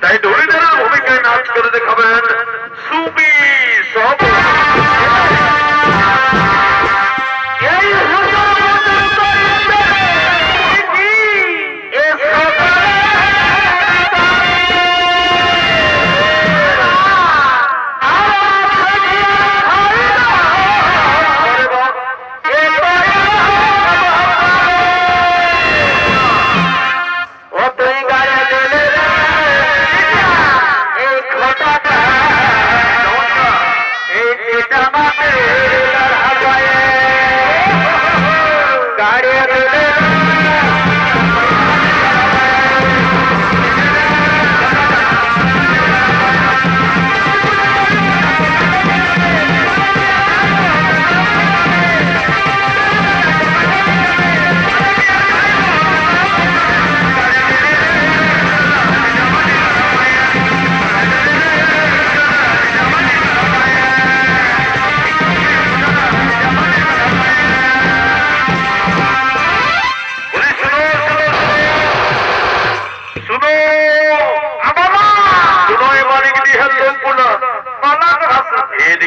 তাই ধরিদারের ভূমিকায় নাচ করে দেখাবেন সুবি সব। गाड़ी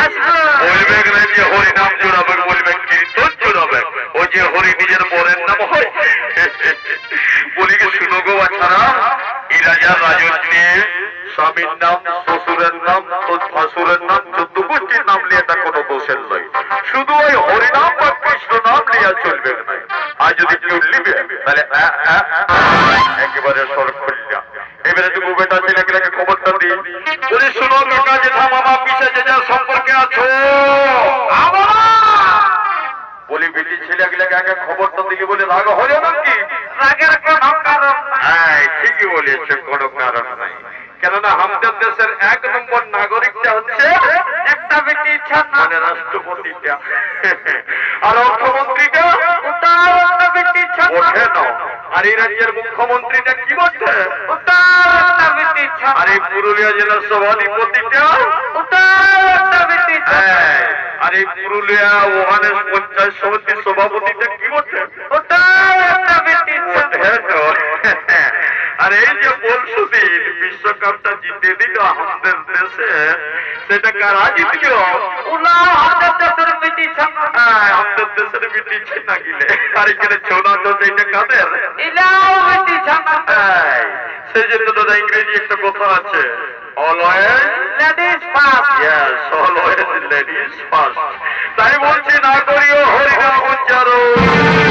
আসবি না যে হরিনাম জুড়াবে বলবে কীর্তন জুড়াবে ও যে হরি নিজের বরের নাম বলি কি শুনো গো বাচ্চারা এই রাজার স্বামীর নাম শ্বশুরের নাম ভাসুরের নাম চোদ্দ গোষ্ঠীর নাম নিয়ে এটা কোনো দোষের নয় শুধু ওই হরিনাম বা কৃষ্ণ নাম নিয়ে চলবে না আর যদি কেউ লিবে তাহলে একেবারে খবরটা বলি শুনো কাকা জেঠা মামা পিছে যে যার সম্পর্কে আছো। বলি বেটি ছেলেগুলোকে আগে খবরটা দিকে বলে রাগ হয়ে নাকি? রাগের কোনো কারণ নাই। ঠিকই বলেছে কোনো কারণ নাই। কেননা আমাদের দেশের এক নম্বর নাগরিকটা হচ্ছে একটা বেটি ইচ্ছা মানে রাষ্ট্রপতিটা। আর অর্থমন্ত্রীটা? ওটাও একটা বেটি ইচ্ছা ওঠে না। আর এই রাজ্যের মুখ্যমন্ত্রীটা কি বলছে? ওটাও একটা বেটি। আর এই পুরুলিয়া জেলার সভাধিপতিটা? একটা আর এই পুরুলিয়া ওখানে পঞ্চায়েত সমিতির সভাপতিটা কি বলছে ওটাও একটা বেটি ইচ্ছা আর এই যে বলছুদিন বিশ্বকাপটা জিতে দিল আমাদের দেশে সেটা কারা? জিতল আমাদের দেশের মিটি হ্যাঁ আমাদের দেশের মিটি না গিলে। আর এখানে ছোনা তো সেইটা কাদের? সেই জন্য দাদা ইংরেজি একটা কথা আছে। Always ladies first yes always ladies first তাই বলছি না করিও হরিনাম উচ্চারণ।